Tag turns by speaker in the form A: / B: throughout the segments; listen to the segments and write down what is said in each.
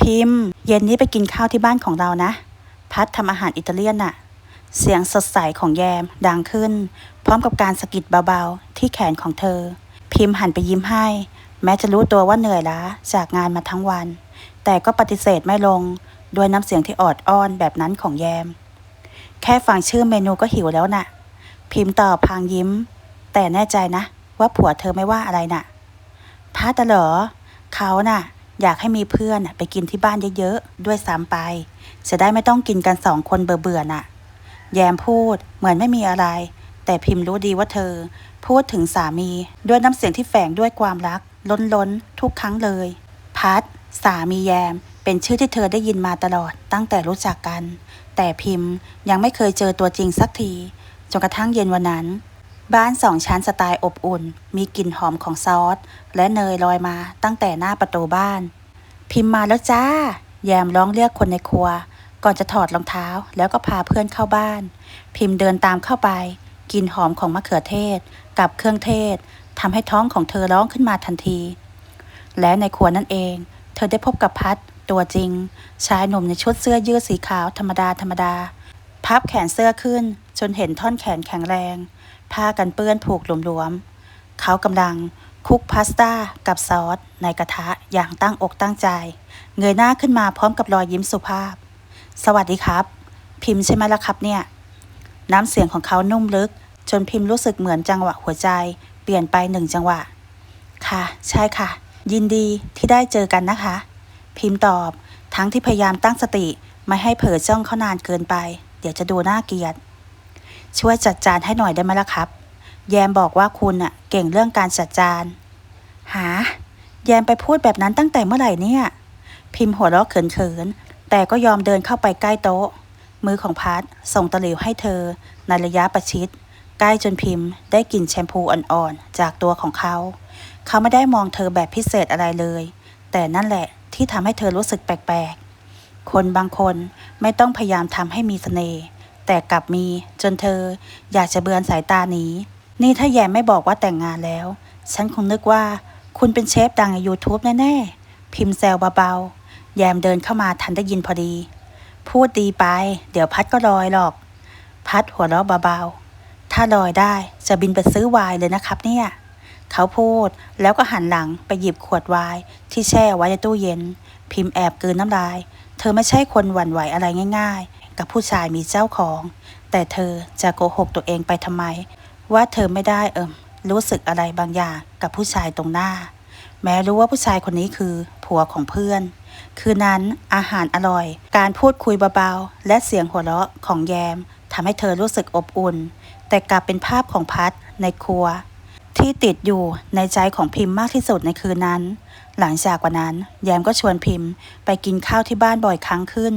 A: พิมพ์ เย็นนี้ไปกินข้าวที่บ้านของเรานะ พัดทำอาหารอิตาเลียนน่ะ เสียงสดใสของแยมดังขึ้น พร้อมกับการสะกิดเบาๆ ที่แขนของเธอ พิมพ์หันไปยิ้มให้ แม้จะรู้ตัวว่าเหนื่อยล้าจากงานมาทั้งวัน แต่ก็ปฏิเสธไม่ลงด้วยน้ำเสียงที่ออดอ้อนแบบนั้นของแยม แค่ฟังชื่อเมนูก็หิวแล้วน่ะ พิมพ์ตอบพางยิ้ม แต่แน่ใจนะ ว่าผัวเธอไม่ว่าอะไรน่ะพัดเหรอเขาน่ะ อยากให้มีเพื่อนไปกินที่บ้านเยอะๆ ด้วยซ้ำไป จะได้ไม่ต้องกินกันสองคนเบื่อๆน่ะ แยมพูดเหมือนไม่มีอะไร แต่พิมพ์รู้ดีว่าเธอ พูดถึงสามีด้วยน้ำเสียงที่แฝงด้วยความรัก ล้นๆ ทุกครั้งเลย พัดสามีแยมเป็นชื่อที่เธอได้ยินมาตลอดตั้งแต่รู้จักกัน แต่พิมพ์ยังไม่เคยเจอตัวจริงสักทีจนกระทั่งเย็นวันนั้น บ้านสองชั้นสไตล์อบอุ่น มีกลิ่นหอมของซอส และเนยลอยมาตั้งแต่หน้าประตูบ้าน พิมพ์มาแล้วจ้า แยมร้องเรียกคนในครัว ก่อนจะถอดรองเท้าแล้วก็พาเพื่อนเข้าบ้าน พิมพ์เดินตามเข้าไปกลิ่นหอมของมะเขือเทศ กับเครื่องเทศทำให้ท้องของเธอร้องขึ้นมาทันที และในครัวนั่นเอง เธอได้พบกับพัดตัวจริง ชายหนุ่มในชุดเสื้อยืดสีขาวธรรมดาธรรมดา พับแขนเสื้อขึ้นจนเห็นท่อนแขนแข็งแรง ผ้ากันเปื้อนผูกหลวมๆเขากำลังคลุกพาสต้ากับซอสในกระทะอย่างตั้งอกตั้งใจ เงยหน้าขึ้นมาพร้อมกับรอยยิ้มสุภาพ สวัสดีครับ พิมพ์ใช่ไหมล่ะครับเนี่ย น้ำเสียงของเขานุ่มลึก จนพิมพ์รู้สึกเหมือนจังหวะหัวใจ เปลี่ยนไปหนึ่งจังหวะ ค่ะ ใช่ค่ะ ยินดีที่ได้เจอกันนะคะ พิมพ์ตอบทั้งที่พยายามตั้งสติไม่ให้เผลอจ้องเขานานเกินไป เดี๋ยวจะดูน่าเกลียด ช่วยจัดจานให้หน่อยได้ไหมล่ะครับ แยมบอกว่าคุณน่ะเก่งเรื่องการจัดจาน หา แยมไปพูดแบบนั้นตั้งแต่เมื่อไหร่เนี่ย พิมพ์หัวเราะเขินๆ แต่ก็ยอมเดินเข้าไปใกล้โต๊ะ มือของพัดส่งตะหลิวให้เธอในระยะประชิด ใกล้จนพิมพ์ได้กลิ่นแชมพูอ่อนๆ จากตัวของเขา เขาไม่ได้มองเธอแบบพิเศษอะไรเลย แต่นั่นแหละที่ทำให้เธอรู้สึกแปลกๆ คนบางคนไม่ต้องพยายามทำให้มีเสน่ห์ แต่กลับมีจนเธออยากจะเบือนสายตาหนีนี่ถ้าแยมไม่บอกว่าแต่งงานแล้ว ฉันคงนึกว่าคุณเป็นเชฟดังใน YouTube แน่ๆ พิมพ์แซวเบาๆ แยมเดินเข้ามาทันได้ยินพอดี พูดดีไป เดี๋ยวพัดก็ลอยหรอก พัดหัวเราะเบาๆ ถ้าลอยได้จะบินไปซื้อไวน์เลยนะครับเนี่ย เขาพูดแล้วก็หันหลังไปหยิบขวดไวน์ที่แช่ไว้ในตู้เย็น พิมพ์แอบกืนน้ำลาย เธอไม่ใช่คนหวั่นไหวอะไรง่าย ๆ กับผู้ชายมีเจ้าของ แต่เธอจะโกหกตัวเองไปทำไม ว่าเธอไม่ได้เอิมรู้สึกอะไรบางอย่างกับผู้ชายตรงหน้า แม้รู้ว่าผู้ชายคนนี้คือผัวของเพื่อน คืนนั้นอาหารอร่อย การพูดคุยเบาๆและเสียงหัวเราะของแยมทำให้เธอรู้สึกอบอุ่น แต่กลับเป็นภาพของพัดในครัว ที่ติดอยู่ในใจของพิมพ์มากที่สุดในคืนนั้น หลังจากวันนั้น แยมก็ชวนพิมพ์ไปกินข้าวที่บ้านบ่อยครั้งขึ้น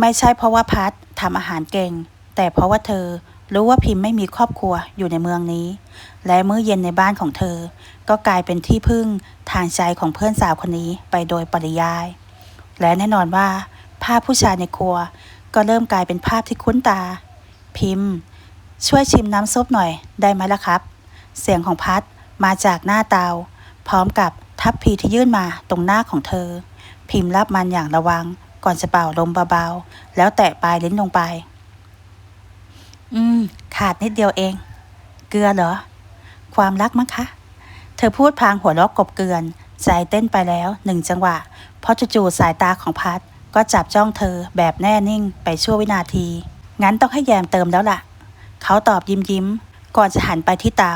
A: ไม่ใช่เพราะว่าพัดทำอาหารเก่ง แต่เพราะว่าเธอรู้ว่าพิมพ์ไม่มีครอบครัวอยู่ในเมืองนี้ และมื้อเย็นในบ้านของเธอ ก็กลายเป็นที่พึ่งทางใจของเพื่อนสาวคนนี้ไปโดยปริยาย และแน่นอนว่า ภาพผู้ชายในครัว ก็เริ่มกลายเป็นภาพที่คุ้นตา พิมพ์ ช่วยชิมน้ำซุปหน่อยได้ไหมล่ะครับ เสียงของพัดมาจากหน้าเตา พร้อมกับทัพพีที่ยื่นมาตรงหน้าของเธอ พิมพ์รับมันอย่างระวัง ก่อนจะเป่าลมเบาๆ แล้วแตะปลายลิ้นลงไป อืม ขาดนิดเดียวเอง เกลือเหรอ ความรักมั้งคะ เธอพูดพางหัวเราะกบเกลือน ใจเต้นไปแล้วหนึ่งจังหวะ เพราะจู่ๆสายตาของพัดก็จับจ้องเธอแบบแน่นิ่งไปชั่ววินาที งั้นต้องให้แยมเติมแล้วล่ะ เขาตอบยิ้มยิ้ม ก่อนจะหันไปที่เตา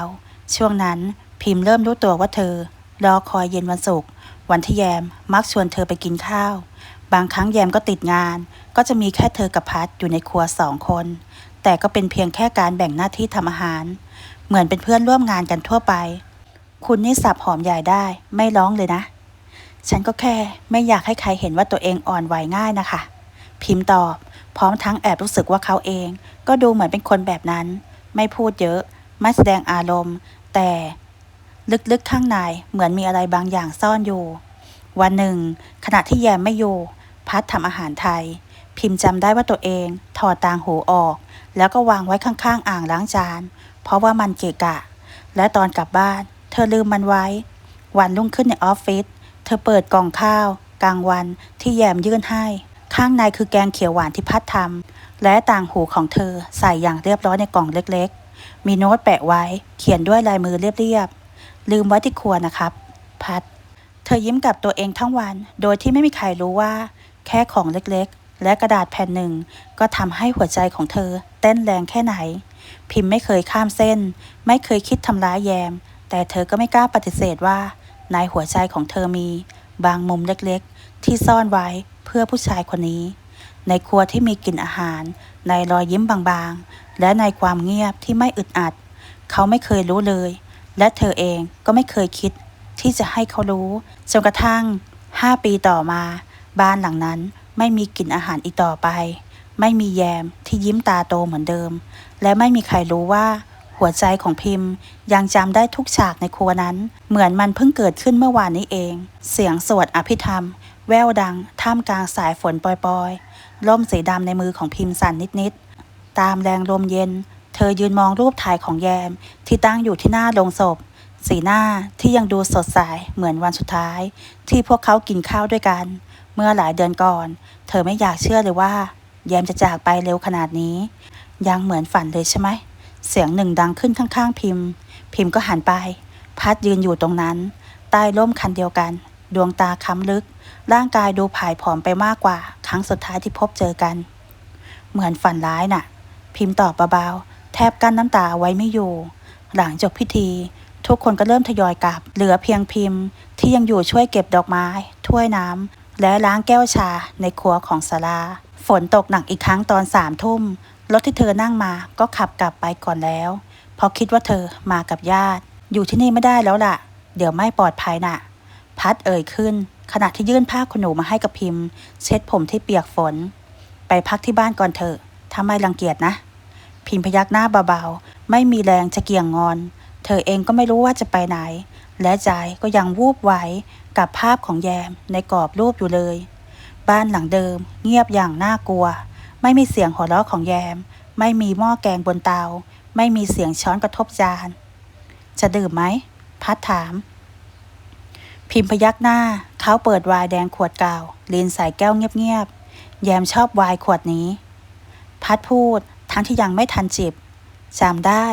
A: ช่วงนั้นพิมพ์เริ่มรู้ตัวว่าเธอ รอคอยเย็นวันศุกร์วันที่แยมมักชวนเธอไปกินข้าว บางครั้งแยมก็ติดงาน ก็จะมีแค่เธอกับพัดอยู่ในครัวสองคน แต่ก็เป็นเพียงแค่การแบ่งหน้าที่ทำอาหาร เหมือนเป็นเพื่อนร่วมงานกันทั่วไป คุณนี่สับหอมใหญ่ได้ ไม่ร้องเลยนะ ฉันก็แค่ไม่อยากให้ใครเห็นว่าตัวเองอ่อนไหวง่ายนะคะ พิมพ์ตอบ พร้อมทั้งแอบรู้สึกว่าเขาเอง ก็ดูเหมือนเป็นคนแบบนั้น ไม่พูดเยอะ ไม่แสดงอารมณ์ แต่ลึกๆข้างในเหมือนมีอะไรบางอย่างซ่อนอยู่ วันหนึ่ง ขณะที่แยมไม่อยู่ พัดทำอาหารไทย พิมพ์จำได้ว่าตัวเอง ถอดต่างหูออก แล้วก็วางไว้ข้างๆ อ่างล้างจาน เพราะว่ามันเกะกะ และตอนกลับบ้าน เธอลืมมันไว้ วันรุ่งขึ้นในออฟฟิศเธอเปิดกล่องข้าว กลางวันที่แยมยื่นให้ ข้างในคือแกงเขียวหวานที่พัดทำและต่างหูของเธอใส่อย่างเรียบร้อยในกล่องเล็กๆ มีโน้ตแปะไว้ เขียนด้วยลายมือเรียบๆลืมไว้ที่ครัวนะครับ พัดเธอยิ้มกับตัวเองทั้งวัน โดยที่ไม่มีใครรู้ว่า แค่ของเล็กๆ และกระดาษแผ่นหนึ่ง ก็ทำให้หัวใจของเธอ เต้นแรงแค่ไหน พิมพ์ไม่เคยข้ามเส้น ไม่เคยคิดทำร้ายแยม แต่เธอก็ไม่กล้าปฏิเสธว่า ในหัวใจของเธอมี บางมุมเล็กๆ ที่ซ่อนไว้เพื่อผู้ชายคนนี้ ในครัวที่มีกลิ่นอาหาร ในรอยยิ้มบางๆ และในความเงียบที่ไม่อึดอัด เขาไม่เคยรู้เลย และเธอเองก็ไม่เคยคิดที่จะให้เขารู้จนกระทั่ง 5 ปีต่อมา บ้านหลังนั้นไม่มีกลิ่นอาหารอีกต่อไป ไม่มีแยมที่ยิ้มตาโตเหมือนเดิม และไม่มีใครรู้ว่า หัวใจของพิมพ์ยังจำได้ทุกฉากในครัวนั้น เหมือนมันเพิ่งเกิดขึ้นเมื่อวานนี้เอง เสียงสวดอภิธรรม แววดัง ท่ามกลางสายฝนปอยๆร่มสีดำในมือของพิมพ์สั่นนิด ๆ ตามแรงลมเย็น เธอยืนมองรูปถ่ายของแยมที่ตั้งอยู่ที่หน้าโลงศพสีหน้าที่ยังดูสดใสเหมือนวันสุดท้าย ที่พวกเขากินข้าวด้วยกัน มื่อหลายเดือนก่อน เธอไม่อยากเชื่อเลยว่า แยมจะจากไปเร็วขนาดนี้ ยังเหมือนฝันเลยใช่ไหม เสียงหนึ่งดังขึ้นข้างๆพิมพ์ พิมพ์ก็หันไป พัดยืนอยู่ตรงนั้น ใต้ร่มคันเดียวกัน ดวงตาค้ำลึก ร่างกายดูผายผอมไปมากกว่า ครั้งสุดท้ายที่พบเจอกัน เหมือนฝันร้ายน่ะ พิมพ์ตอบเบาๆแทบกั้นน้ำตาไว้ไม่อยู่ หลังจบพิธีทุกคนก็เริ่มทยอยกลับ เหลือเพียงพิมพ์ ที่ยังอยู่ช่วยเก็บดอกไม้ ถ้วยน้ำ และล้างแก้วชาในครัวของศาลา ฝนตกหนักอีกครั้งตอนสามทุ่ม รถที่เธอนั่งมาก็ขับกลับไปก่อนแล้ว เพราะคิดว่าเธอมากับญาติ อยู่ที่นี่ไม่ได้แล้วล่ะ เดี๋ยวไม่ปลอดภัยน่ะ พัดเอ่ยขึ้น ขณะที่ยื่นผ้าขนหนูมาให้กับพิมพ์ เช็ดผมที่เปียกฝน ไปพักที่บ้านก่อนเถอะถ้าไม่รังเกียจนะ พิมพ์พยักหน้าเบาๆ ไม่มีแรงจะเกี่ยงงอน เธอเองก็ไม่รู้ว่าจะไปไหน และใจก็ยังวูบไหว กับภาพของแยมในกรอบรูปอยู่เลย บ้านหลังเดิม เงียบอย่างน่ากลัว ไม่มีเสียงหัวเราะของแยม ไม่มีหม้อแกงบนเตา ไม่มีเสียงช้อนกระทบจาน จะดื่มไหม พัดถาม พิมพยักหน้า เขาเปิดวน์แดงขวดเก่าลินใส่แก้วเงียบๆ แยมชอบวน์ขวดนี้ พัดพูดทั้งที่ยังไม่ทันจิบจำได้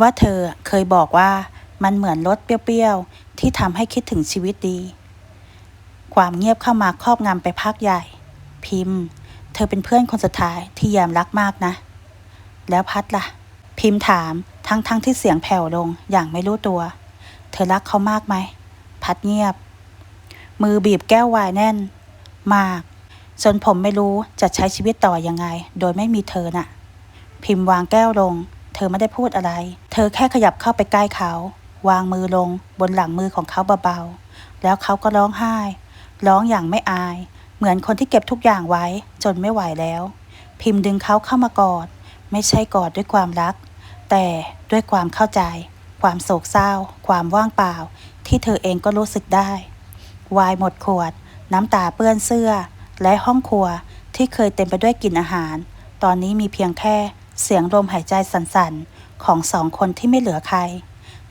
A: ว่าเธอเคยบอกว่ามันเหมือนรสเปรี้ยว ที่ทำให้คิดถึงชีวิตดี ความเงียบเข้ามาครอบงำไปพักใหญ่ พิมพ์ เธอเป็นเพื่อนคนสุดท้ายที่แยมรักมากนะ แล้วพัดล่ะ พิมพ์ถามทั้งๆทที่เสียงแผ่วลงอย่างไม่รู้ตัว เธอรักเขามากไหม พัดเงียบ มือบีบแก้ววน์แน่น มากจนผมไม่รู้จะใช้ชีวิตต่อยังไง โดยไม่มีเธอน่ะ พิมพ์วางแก้วลง เธอไม่ได้พูดอะไร เธอแค่ขยับเข้าไปใกล้เขา วางมือลงบนหลังมือของเขาเบาๆ แล้วเขาก็ร้องไห้ ร้องอย่างไม่อาย เหมือนคนที่เก็บทุกอย่างไว้ จนไม่ไหวแล้ว พิมพ์ดึงเขาเข้ามากอด ไม่ใช่กอดด้วยความรัก แต่ด้วยความเข้าใจ ความโศกเศร้า ความว่างเปล่า ที่เธอเองก็รู้สึกได้ วายหมดขวด น้ำตาเปื้อนเสื้อ และห้องครัวที่เคยเต็มไปด้วยกลิ่นอาหาร ตอนนี้มีเพียงแค่เสียงลมหายใจสั่นๆ ของสองคนที่ไม่เหลือใคร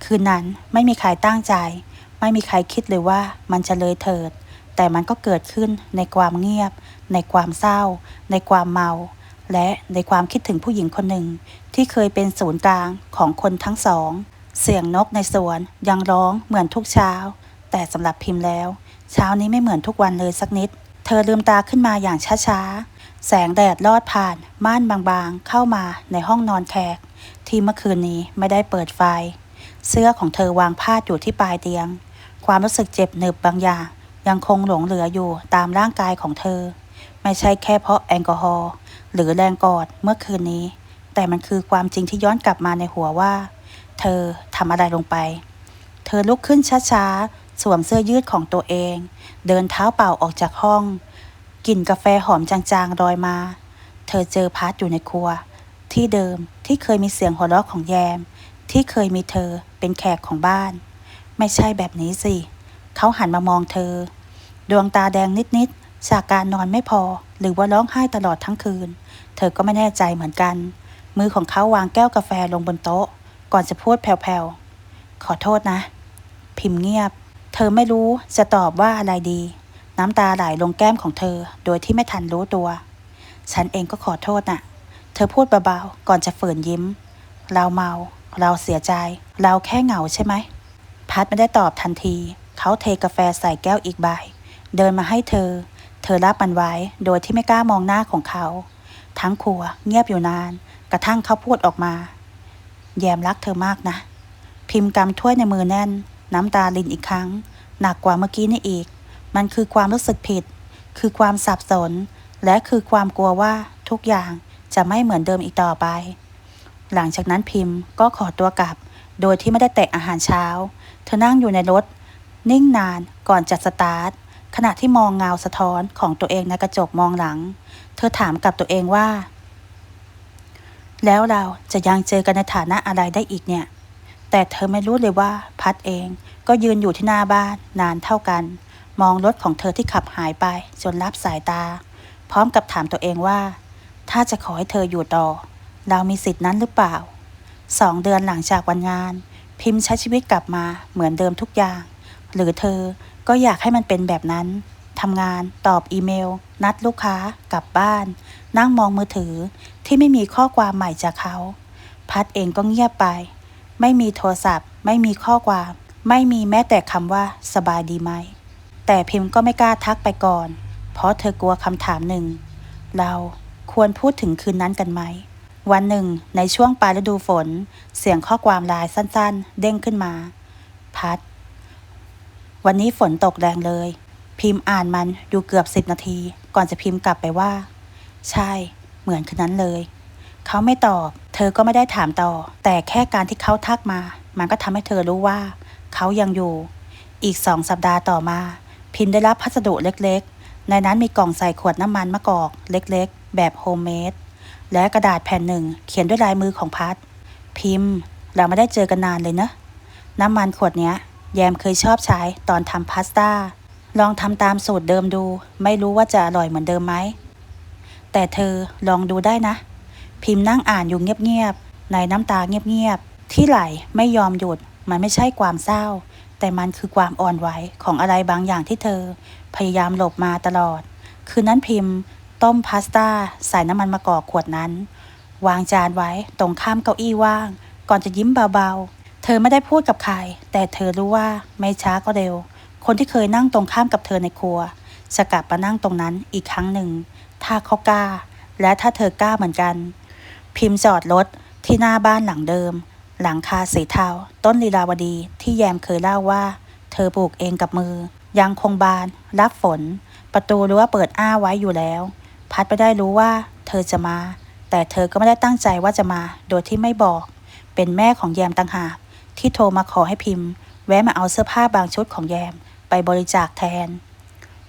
A: คืนนั้นไม่มีใครตั้งใจ ไม่มีใครคิดเลยว่ามันจะเลยเถิด แต่มันก็เกิดขึ้นในความเงียบ ในความเศร้า ในความเมา และในความคิดถึงผู้หญิงคนหนึ่ง ที่เคยเป็นศูนย์กลางของคนทั้งสอง เสียงนกในสวนยังร้องเหมือนทุกเช้า แต่สำหรับพิมพ์แล้ว เช้านี้ไม่เหมือนทุกวันเลยสักนิด เธอลืมตาขึ้นมาอย่างช้าๆ แสงแดดลอดผ่านม่านบางๆ เข้ามาในห้องนอนแขกที่เมื่อคืนนี้ไม่ได้เปิดไฟ เสื้อของเธอวางพาดอยู่ที่ปลายเตียง ความรู้สึกเจ็บหนึบบางอย่าง ยังคงหลงเหลืออยู่ตามร่างกายของเธอ ไม่ใช่แค่เพราะแอลกอฮอล์หรือแรงกอดเมื่อคืนนี้ แต่มันคือความจริงที่ย้อนกลับมาในหัวว่า เธอทำอะไรลงไป เธอลุกขึ้นช้าๆ สวมเสื้อยืดของตัวเอง เดินเท้าเปล่าออกจากห้องกลิ่นกาแฟหอมจางๆลอยมา เธอเจอพาร์ทอยู่ในครัว ที่เดิมที่เคยมีเสียงหัวเราะของแยม ที่เคยมีเธอ เป็นแขกของบ้าน ไม่ใช่แบบนี้สิ เขาหันมามองเธอ ดวงตาแดงนิดๆจากการนอนไม่พอ หรือว่าร้องไห้ตลอดทั้งคืน เธอก็ไม่แน่ใจเหมือนกัน มือของเขาวางแก้วกาแฟลงบนโต๊ะ ก่อนจะพูดแผ่วๆ ขอโทษนะ พิมพ์เงียบ เธอไม่รู้จะตอบว่าอะไรดี น้ำตาไหลลงแก้มของเธอ โดยที่ไม่ทันรู้ตัว ฉันเองก็ขอโทษน่ะ เธอพูดเบาๆ ก่อนจะฝืนยิ้ม เราเมา เราเสียใจ เราแค่เหงาใช่ไหม พัดไม่ได้ตอบทันที เขาเทกาแฟใส่แก้วอีกใบ เดินมาให้เธอ เธอรับมันไว้ โดยที่ไม่กล้ามองหน้าของเขา ทั้งครัวเงียบอยู่นาน กระทั่งเขาพูดออกมา แยมรักเธอมากนะ พิมพ์กำถ้วยในมือแน่น น้ำตาลินอีกครั้ง หนักกว่าเมื่อกี้นี่อีก มันคือความรู้สึกผิด คือความสับสน และคือความกลัวว่าทุกอย่างจะไม่เหมือนเดิมอีกต่อไป หลังจากนั้นพิมพ์ก็ขอตัวกลับ โดยที่ไม่ได้แตะอาหารเช้า เธอนั่งอยู่ในรถ นิ่งนานก่อนจะสตาร์ทขณะที่มองเงาสะท้อนของตัวเองในกระจกมองหลัง เธอถามกับตัวเองว่า แล้วเราจะยังเจอกันในฐานะอะไรได้อีกเนี่ย แต่เธอไม่รู้เลยว่าพัดเองก็ยืนอยู่ที่หน้าบ้านนานเท่ากัน มองรถของเธอที่ขับหายไปจนรับสายตา พร้อมกับถามตัวเองว่า ถ้าจะขอให้เธออยู่ต่อ เรามีสิทธินั้นหรือเปล่าสองเดือนหลังจากวันงาน พิมพ์ใช้ชีวิตกลับมาเหมือนเดิมทุกอย่าง หรือเธอก็อยากให้มันเป็นแบบนั้นทำงาน ตอบอีเมล นัดลูกค้า กลับบ้าน นั่งมองมือถือที่ไม่มีข้อความใหม่จากเขา พัดเองก็เงียบไป ไม่มีโทรศัพท์ ไม่มีข้อความ ไม่มีแม้แต่คำว่าสบายดีไหม แต่พิมพ์ก็ไม่กล้าทักไปก่อน เพราะเธอกลัวคำถามหนึ่ง เราควรพูดถึงคืนนั้นกันไหม วันหนึ่ง ในช่วงปลายฤดูฝน เสียงข้อความลายสั้นๆ เด้งขึ้นมา พัด วันนี้ฝนตกแรงเลย พิมพ์อ่านมันอยู่เกือบสิบนาที ก่อนจะพิมพ์กลับไปว่า ใช่ เหมือนคืนนั้นเลย เขาไม่ตอบ เธอก็ไม่ได้ถามต่อ แต่แค่การที่เขาทักมา มันก็ทำให้เธอรู้ว่า เขายังอยู่ อีกสองสัปดาห์ต่อมา พิมพ์ได้รับพัสดุเล็กๆ ในนั้นมีกล่องใส่ขวดน้ำมันมะกอก เล็กๆ แบบโฮมเมด และกระดาษแผ่นหนึ่ง เขียนด้วยลายมือของพัดพิมพ์ เราไม่ได้เจอกันนานเลยเนะน้ำมันขวดเนี้ย แยมเคยชอบใช้ตอนทำพาสต้า ลองทำตามสูตรเดิมดู ไม่รู้ว่าจะอร่อยเหมือนเดิมไหม แต่เธอลองดูได้นะ พิมพ์นั่งอ่านอยู่เงียบๆ ในน้ำตาเงียบๆ ที่ไหลไม่ยอมหยุด มันไม่ใช่ความเศร้า แต่มันคือความอ่อนไหวของอะไรบางอย่างที่เธอ พยายามหลบมาตลอด คืนนั้นพิมพ์ ต้มพาสต้าใส่น้ำมันมะกอกขวดนั้น วางจานไว้ตรงข้ามเก้าอี้ว่าง ก่อนจะยิ้มเบาๆ เธอไม่ได้พูดกับใคร แต่เธอรู้ว่าไม่ช้าก็เร็ว คนที่เคยนั่งตรงข้ามกับเธอในครัวจะกลับมานั่งตรงนั้นอีกครั้งหนึ่ง ถ้าเขากล้า และถ้าเธอกล้าเหมือนกัน พิมพ์จอดรถที่หน้าบ้านหลังเดิม หลังคาสีเทาต้นลีลาวดีที่แยมเคยเล่าว่า เธอปลูกเองกับมือ ยังคงบาน รับฝน ประตูรั้วเปิดอ้าไว้อยู่แล้ว พัดไปได้รู้ว่า เธอจะมา แต่เธอก็ไม่ได้ตั้งใจว่าจะมา โดยที่ไม่บอก เป็นแม่ของแยมต่างหากที่โทรมาขอให้พิมพ์ แวะมาเอาเสื้อผ้าบางชุดของแยม ไปบริจาคแทน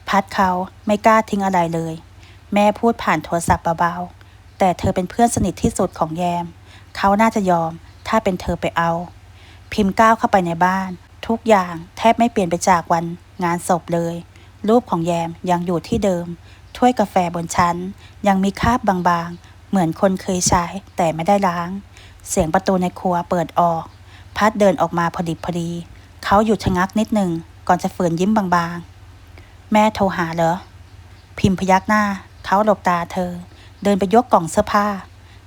A: พัดเขาไม่กล้าทิ้งอะไรเลย แม่พูดผ่านโทรศัพท์เบาๆ แต่เธอเป็นเพื่อนสนิทที่สุดของแยม เขาน่าจะยอม ถ้าเป็นเธอไปเอา พิมพ์ก้าวเข้าไปในบ้าน ทุกอย่างแทบไม่เปลี่ยนไปจากวันงานศพเลย รูปของแยมยังอยู่ที่เดิม ถ้วยกาแฟบนชั้น ยังมีคราบบางๆ เหมือนคนเคยใช้แต่ไม่ได้ล้าง เสียงประตูในครัวเปิดออก พัดเดินออกมาพอดิบพอดี เขาหยุดชะงักนิดหนึ่งก่อนจะฝืนยิ้มบางๆ แม่โทรหาเหรอ พิมพ์พยักหน้า เขาหลบตาเธอ เดินไปยกกล่องเสื้อผ้า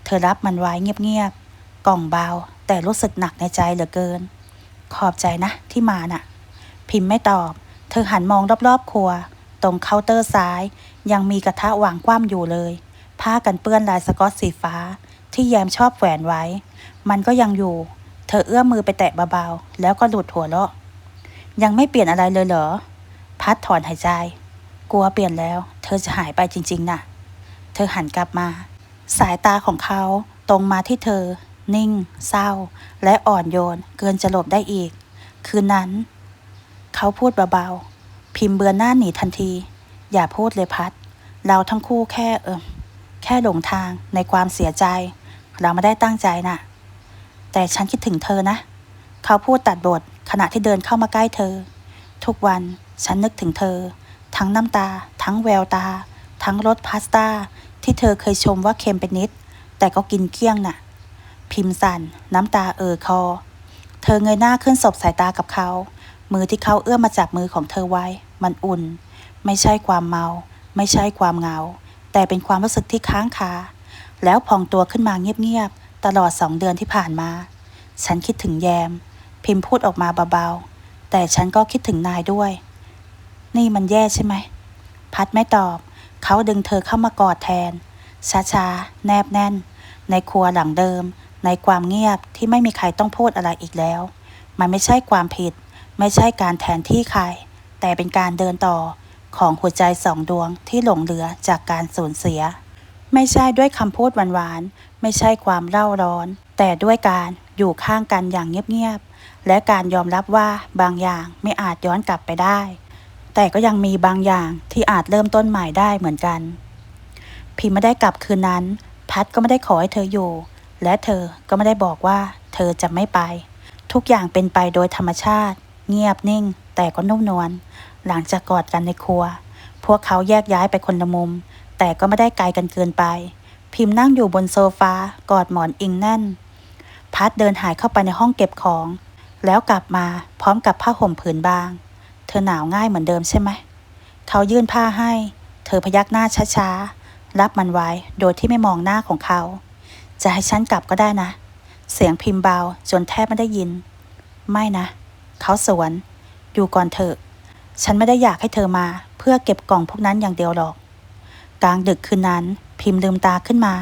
A: เธอรับมันไว้เงียบๆ กล่องเบา แต่รู้สึกหนักในใจเหลือเกิน ขอบใจนะที่มาน่ะ พิมพ์ไม่ตอบ เธอหันมองรอบๆครัว ตรงเคาน์เตอร์ซ้าย ยังมีกระทะวางคว่ำอยู่เลย ผ้ากันเปื้อนลายสกอตสีฟ้า ที่แยมชอบแหวนไว้ มันก็ยังอยู่ เธอเอื้อมมือไปแตะเบาๆ แล้วก็หลุดหัวเราะ ยังไม่เปลี่ยนอะไรเลยเหรอ พัดถอนหายใจ กลัวเปลี่ยนแล้ว เธอจะหายไปจริง ๆน่ะ เธอหันกลับมา สายตาของเขาตรงมาที่เธอ นิ่ง เศร้า และอ่อนโยน เกินจะหลบได้อีก คืนนั้น เขาพูดเบาๆ พิมพ์เบือนหน้าหนีทันที อย่าพูดเลยพัด เราทั้งคู่แค่เออแค่หลงทางในความเสียใจ เราไม่ได้ตั้งใจน่ะ แต่ฉันคิดถึงเธอนะ เขาพูดตัดบทขณะที่เดินเข้ามาใกล้เธอ ทุกวันฉันนึกถึงเธอ ทั้งน้ำตา ทั้งแววตา ทั้งรสพาสต้าที่เธอเคยชมว่าเค็มเป็นนิด แต่ก็กินเกลี้ยงน่ะ พิมพ์สั่นน้ำตาเอ่อคอ เธอเงยหน้าขึ้นสบสายตากับเขา มือที่เขาเอื้อมมาจับมือของเธอไว้ มันอุ่น ไม่ใช่ความเมา ไม่ใช่ความเหงา แต่เป็นความรู้สึกที่ค้างคา แล้วพองตัวขึ้นมาเงียบๆ ตลอดสองเดือนที่ผ่านมา ฉันคิดถึงแยม พิมพ์พูดออกมาเบาๆ แต่ฉันก็คิดถึงนายด้วย นี่มันแย่ใช่ไหม พัดไม่ตอบ เขาดึงเธอเข้ามากอดแทน ช้าๆ แนบแน่น ในครัวหลังเดิม ในความเงียบที่ไม่มีใครต้องพูดอะไรอีกแล้ว มันไม่ใช่ความผิด ไม่ใช่การแทนที่ใคร แต่เป็นการเดินต่อของหัวใจสองดวงที่หลงเหลือจากการสูญเสีย ไม่ใช่ด้วยคำพูดหวานๆ ไม่ใช่ความเร่าร้อน แต่ด้วยการอยู่ข้างกันอย่างเงียบๆ และการยอมรับว่าบางอย่างไม่อาจย้อนกลับไปได้ แต่ก็ยังมีบางอย่างที่อาจเริ่มต้นใหม่ได้เหมือนกัน พิมไม่ได้กลับคืนนั้น พัดก็ไม่ได้ขอให้เธออยู่ และเธอก็ไม่ได้บอกว่า เธอจะไม่ไป ทุกอย่างเป็นไปโดยธรรมชาติ เงียบนิ่ง แต่ก็นุ่มนวลหลังจากกอดกันในครัว พวกเขาแยกย้ายไปคนละมุม แต่ก็ไม่ได้ไกลกันเกินไป พิมพ์นั่งอยู่บนโซฟากอดหมอนอิงแน่น พัดเดินหายเข้าไปในห้องเก็บของ แล้วกลับมาพร้อมกับผ้าห่มผืนบาง เธอหนาวง่ายเหมือนเดิมใช่ไหม เขายื่นผ้าให้ เธอพยักหน้าช้าๆ รับมันไว้โดยที่ไม่มองหน้าของเขา จะให้ฉันกลับก็ได้นะ เสียงพิมพ์เบาจนแทบไม่ได้ยิน ไม่นะ เขาสวน อยู่ก่อนเถอะ ฉันไม่ได้อยากให้เธอมา เพื่อเก็บกล่องพวกนั้นอย่างเดียวหรอก กลางดึกคืนนั้น พิมพ์ลืมตาขึ้นมา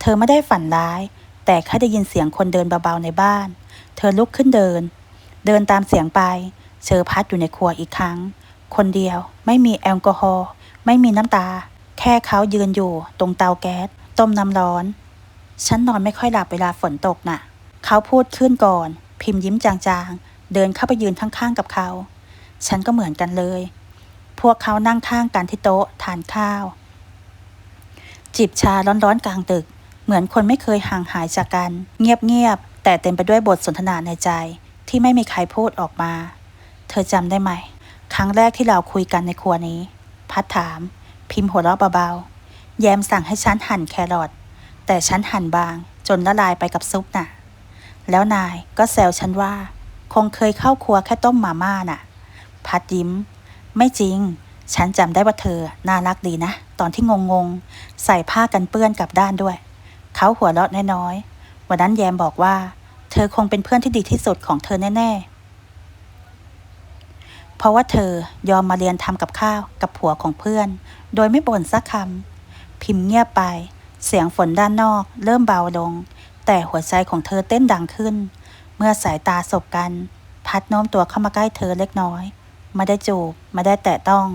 A: เธอไม่ได้ฝันร้าย แต่แค่ได้ยินเสียงคนเดินเบาๆในบ้าน เธอลุกขึ้นเดิน เดินตามเสียงไปเจอพัดอยู่ในครัวอีกครั้ง คนเดียว ไม่มีแอลกอฮอล์ ไม่มีน้ำตา แค่เขายืนอยู่ตรงเตาแก๊ส ต้มน้ำร้อน ฉันนอนไม่ค่อยหลับเวลาฝนตกน่ะ เขาพูดขึ้นก่อน พิมพ์ยิ้มจางๆ เดินเข้าไปยืนข้างๆกับเขา ฉันก็เหมือนกันเลย พวกเขานั่งข้างกันที่โต๊ะทานข้าว จิบชาร้อนๆกลางตึก เหมือนคนไม่เคยห่างหายจากกัน เงียบๆแต่เต็มไปด้วยบทสนทนาในใจที่ไม่มีใครพูดออกมา เธอจำได้ไหม ครั้งแรกที่เราคุยกันในครัวนี้ พัดถาม พิมพ์หัวเราะเบาๆ แยมสั่งให้ฉันหั่นแครอทแต่ฉันหั่นบางจนละลายไปกับซุปน่ะ แล้วนายก็แซวฉันว่า คงเคยเข้าครัวแค่ต้มมาม่าน่ะ พัดยิ้ม ไม่จริง ฉันจำได้ว่าเธอ น่ารักดีนะ ตอนที่งงๆใส่ผ้ากันเปื้อนกลับด้านด้วย เขาหัวเราะน้อยๆ วันนั้นแยมบอกว่า เธอคงเป็นเพื่อนที่ดีที่สุดของเธอแน่ๆ เพราะว่าเธอยอมมาเรียนทำกับข้าวกับผัวของเพื่อน โดยไม่บ่นสักคำ พิมพ์เงียบไป เสียงฝนด้านนอก เริ่มเบาลง แต่หัวใจของเธอเต้นดังขึ้น เมื่อสายตาสบกัน พัดโน้มตัวเข้ามาใกล้เธอเล็กน้อย ไม่ได้จูบไม่ได้แตะต้อง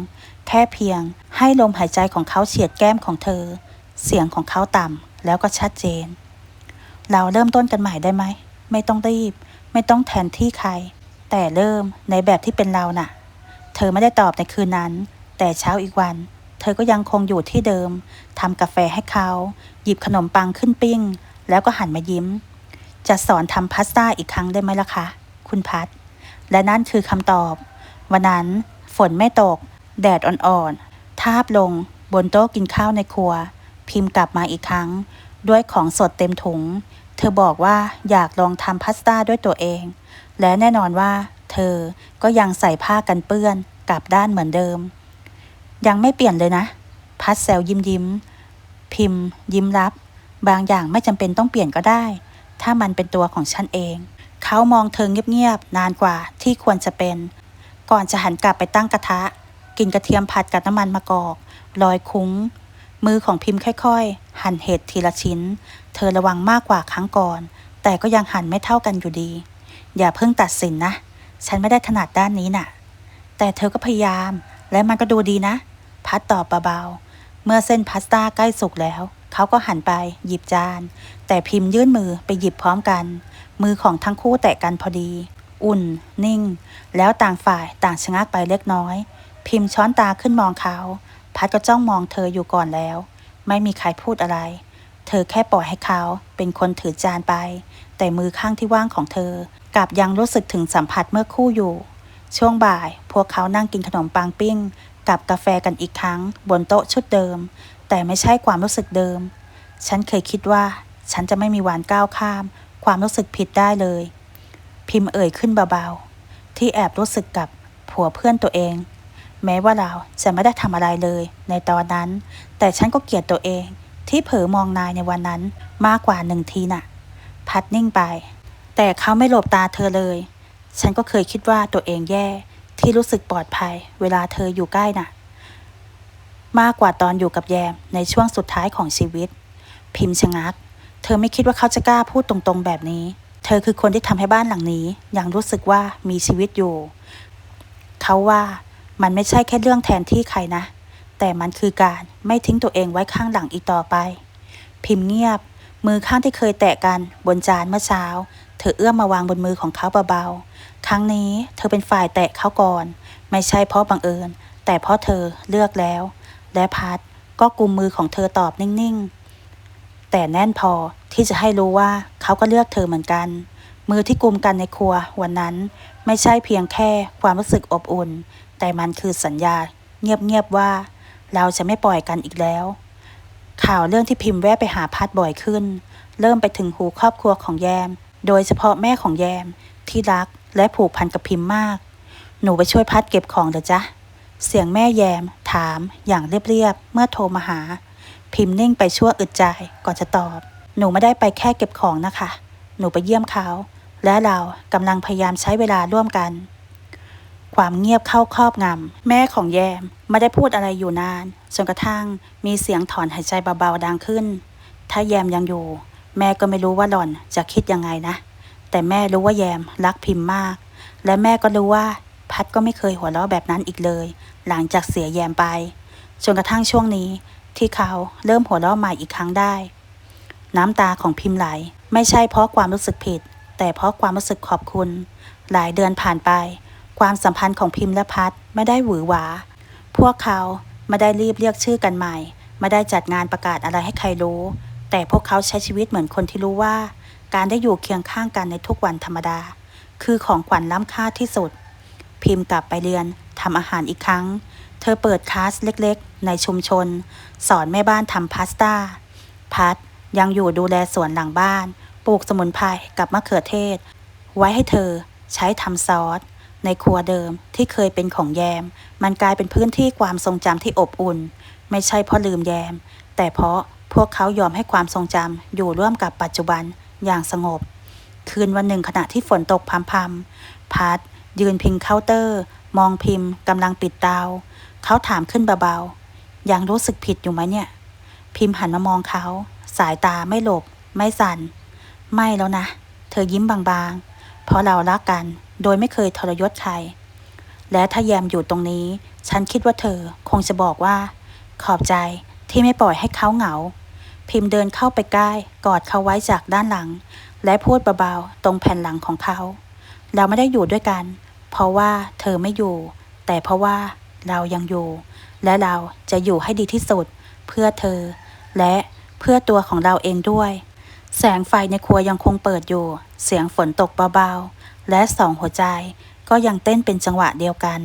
A: แค่เพียงให้ลมหายใจของเขาเฉียดแก้มของเธอ เสียงของเขาต่ำแล้วก็ชัดเจน เราเริ่มต้นกันใหม่ได้ไหม ไม่ต้องรีบ ไม่ต้องแทนที่ใคร แต่เริ่มในแบบที่เป็นเราน่ะ เธอไม่ได้ตอบในคืนนั้น แต่เช้าอีกวัน เธอก็ยังคงอยู่ที่เดิมทำกาแฟให้เขา หยิบขนมปังขึ้นปิ้ง แล้วก็หันมายิ้ม จะสอนทำพาสต้าอีกครั้งได้ไหมล่ะคะ คุณพัด และนั่นคือคำตอบ วันนั้นฝนไม่ตก แดดอ่อนๆ ทาบลงบนโต๊ะกินข้าวในครัว พิมพ์กลับมาอีกครั้ง ด้วยของสดเต็มถุง เธอบอกว่าอยากลองทำพาสต้าด้วยตัวเอง และแน่นอนว่า เธอก็ยังใส่ผ้ากันเปื้อนกลับด้านเหมือนเดิม ยังไม่เปลี่ยนเลยนะ พัดแซวยิ้มยิ้ม พิมพ์ ยิ้มรับ บางอย่างไม่จำเป็นต้องเปลี่ยนก็ได้ ถ้ามันเป็นตัวของฉันเอง เขามองเธอเงียบๆนานกว่าที่ควรจะเป็น ก่อนจะหันกลับไปตั้งกระทะ กินกระเทียมผัดกับน้ำมันมะกอกลอยคุ้ง มือของพิมพ์ค่อยๆ หั่นเห็ดทีละชิ้น เธอระวังมากกว่าครั้งก่อน แต่ก็ยังหั่นไม่เท่ากันอยู่ดี อย่าเพิ่งตัดสินนะ ฉันไม่ได้ถนัดด้านนี้น่ะ แต่เธอก็พยายาม และมันก็ดูดีนะ พัดตอบเบาๆเมื่อเส้นพาสต้าใกล้สุกแล้ว เขาก็หันไปหยิบจาน แต่พิมพ์ยื่นมือไปหยิบพร้อมกัน มือของทั้งคู่แตะกันพอดี อุ่น นิ่ง แล้วต่างฝ่ายต่างชะงักไปเล็กน้อย พิมพ์ช้อนตาขึ้นมองเขา พัดก็จ้องมองเธออยู่ก่อนแล้ว ไม่มีใครพูดอะไร เธอแค่ปล่อยให้เขาเป็นคนถือจานไป แต่มือข้างที่ว่างของเธอกลับยังรู้สึกถึงสัมผัสเมื่อคู่อยู่ ช่วงบ่าย พวกเขานั่งกินขนมปังปิ้ง กับกาแฟกันอีกครั้ง บนโต๊ะชุดเดิม แต่ไม่ใช่ความรู้สึกเดิม ฉันเคยคิดว่า ฉันจะไม่มีวันก้าวข้าม ความรู้สึกผิดได้เลย พิมพ์เอ่ยขึ้นเบาๆ ที่แอบรู้สึกกับผัวเพื่อนตัวเอง แม้ว่าเราจะไม่ได้ทำอะไรเลย ในตอนนั้น แต่ฉันก็เกลียดตัวเอง ที่เผลอมองนายในวันนั้นมากกว่าหนึ่งทีน่ะ พัดนิ่งไป แต่เขาไม่หลบตาเธอเลย ฉันก็เคยคิดว่าตัวเองแย่ที่รู้สึกปลอดภัย เวลาเธออยู่ใกล้น่ะ มากกว่าตอนอยู่กับแยมในช่วงสุดท้ายของชีวิต พิมพ์ชะงัก เธอไม่คิดว่าเขาจะกล้าพูดตรงๆแบบนี้ เธอคือคนที่ทำให้บ้านหลังนี้ ยังรู้สึกว่ามีชีวิตอยู่ เขาว่ามันไม่ใช่แค่เรื่องแทนที่ใครนะ แต่มันคือการไม่ทิ้งตัวเองไว้ข้างหลังอีกต่อไป พิมพ์เงียบ มือข้างที่เคยแตะกันบนจานเมื่อเช้า เธอเอื้อมมาวางบนมือของเขาเบาๆ ครั้งนี้เธอเป็นฝ่ายแตะเขาก่อน ไม่ใช่เพราะบังเอิญ แต่เพราะเธอเลือกแล้ว และพัดก็กุมมือของเธอตอบนิ่งๆ แต่แน่นพอที่จะให้รู้ว่าเขาก็เลือกเธอเหมือนกัน มือที่กุมกันในครัววันนั้นไม่ใช่เพียงแค่ความรู้สึกอบอุ่น แต่มันคือสัญญา เงียบๆว่า เราจะไม่ปล่อยกันอีกแล้ว ข่าวเรื่องที่พิมพ์แวะไปหาพัดบ่อยขึ้น เริ่มไปถึงหูครอบครัวของแยม โดยเฉพาะแม่ของแยมที่รักและผูกพันกับพิมพ์มาก หนูไปช่วยพัดเก็บของเถอะจ๊ะ เสียงแม่แยม ถามอย่างเรียบๆเมื่อโทรมาหา พิมพ์นิ่งไปชั่วอึดใจก่อนจะตอบ หนูไม่ได้ไปแค่เก็บของนะคะ หนูไปเยี่ยมเขา และเรากำลังพยายามใช้เวลาร่วมกัน ความเงียบเข้าครอบงำแม่ของแยมไม่ได้พูดอะไรอยู่นานจนกระทั่งมีเสียงถอนหายใจเบาๆดังขึ้น ถ้าแยมยังอยู่ แม่ก็ไม่รู้ว่าหล่อนจะคิดยังไงนะ แต่แม่รู้ว่าแยมรักพิมพ์มาก และแม่ก็รู้ว่า พัดก็ไม่เคยหัวเราะแบบนั้นอีกเลย หลังจากเสียแยมไป จนกระทั่งช่วงนี้ ที่เขาเริ่มหัวเราะใหม่อีกครั้งได้ น้ำตาของพิมพ์ไหล ไม่ใช่เพราะความรู้สึกผิด แต่เพราะความรู้สึกขอบคุณ หลายเดือนผ่านไป ความสัมพันธ์ของพิมพ์และพัดไม่ได้หวือหวา พวกเขาไม่ได้รีบเรียกชื่อกันใหม่ ไม่ได้จัดงานประกาศอะไรให้ใครรู้ แต่พวกเขาใช้ชีวิตเหมือนคนที่รู้ว่า การได้อยู่เคียงข้างกันในทุกวันธรรมดา คือของขวัญล้ำค่าที่สุด พิมพ์กลับไปเรียนทำอาหารอีกครั้ง เธอเปิดคลาสเล็กๆ ในชุมชน สอนแม่บ้านทำพาสต้า พัดยังอยู่ดูแลสวนหลังบ้าน ปลูกสมุนไพรกับมะเขือเทศ ไว้ให้เธอใช้ทำซอส ในครัวเดิมที่เคยเป็นของแยม มันกลายเป็นพื้นที่ความทรงจำที่อบอุ่น ไม่ใช่เพราะลืมแยม แต่เพราะพวกเขายอมให้ความทรงจำอยู่ร่วมกับปัจจุบันอย่างสงบ คืนวันหนึ่งขณะที่ฝนตกพรำๆพัด ยืนพิงเคาน์เตอร์ มองพิมพ์กำลังปิดเตาเขาถามขึ้นเบาๆ ยังรู้สึกผิดอยู่ไหมเนี่ย พิมพ์หันมามองเขา สายตาไม่หลบ ไม่สั่น ไม่แล้วนะ เธอยิ้มบางๆ เพราะเรารักกัน โดยไม่เคยทรยศใคร และถ้าแยมอยู่ตรงนี้ ฉันคิดว่าเธอคงจะบอกว่า ขอบใจที่ไม่ปล่อยให้เขาเหงา พิมพ์เดินเข้าไปใกล้ กอดเขาไว้จากด้านหลัง และพูดเบาๆ ตรงแผ่นหลังของเขา เราไม่ได้อยู่ด้วยกัน เพราะว่าเธอไม่อยู่ แต่เพราะว่าเรายังอยู่ และเราจะอยู่ให้ดีที่สุด เพื่อเธอ และเพื่อตัวของเราเองด้วย แสงไฟในครัวยังคงเปิดอยู่ เสียงฝนตกเบาๆ และสองหัวใจก็ยังเต้นเป็นจังหวะเดียวกัน